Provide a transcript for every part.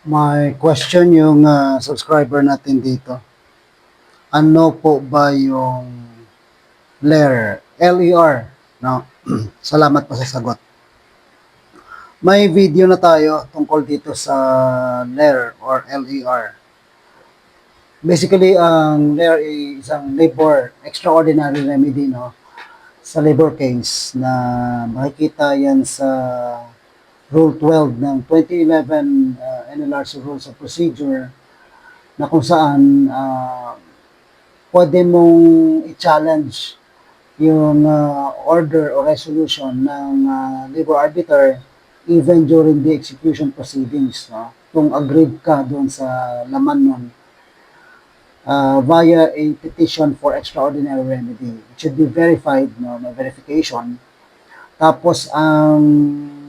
May question yung ah, subscriber natin dito. Ano po ba yung LER? L-E-R. No? Salamat po sa sagot. May video na tayo tungkol dito sa LER or L-E-R. Basically, ang LER ay isang labor extraordinary remedy no? sa labor case na makikita yan sa Rule 12 ng 2011 uh, NLRC Rules of Procedure na kung saan uh, pwede mong i-challenge yung uh, order or resolution ng uh, labor arbiter even during the execution proceedings. No? Kung agreed ka doon sa laman nun uh, via a petition for extraordinary remedy. It should be verified, no, may verification. Tapos ang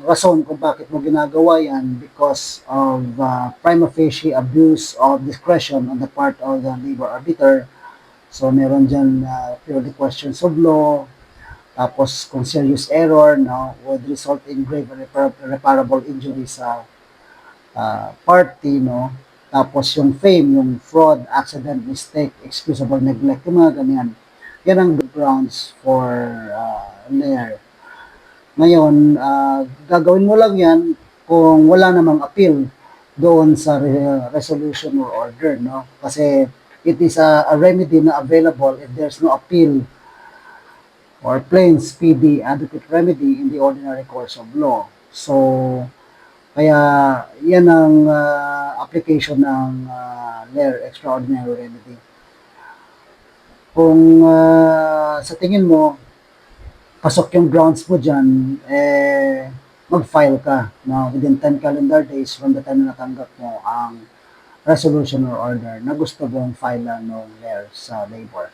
rason kung bakit mo ginagawa yan because of uh, prima facie abuse of discretion on the part of the labor arbiter. So meron dyan uh, purely questions of law, tapos kung serious error no, would result in grave irrepar- irreparable injury sa uh, party, no? Tapos yung fame, yung fraud, accident, mistake, excusable neglect, yung mga ganyan. Yan ang grounds for uh, layer. Ngayon, ah, gagawin mo lang yan kung wala namang appeal doon sa re- resolution or order, no? Kasi it is a, a remedy na available if there's no appeal or plain, speedy, adequate remedy in the ordinary course of law. So, kaya yan ang ah, application ng uh, LER, Extraordinary Remedy. Kung ah, sa tingin mo, pasok yung grounds mo dyan, eh, mag-file ka no, within 10 calendar days from the time na natanggap mo ang resolution or order na gusto mong file ng LER sa labor.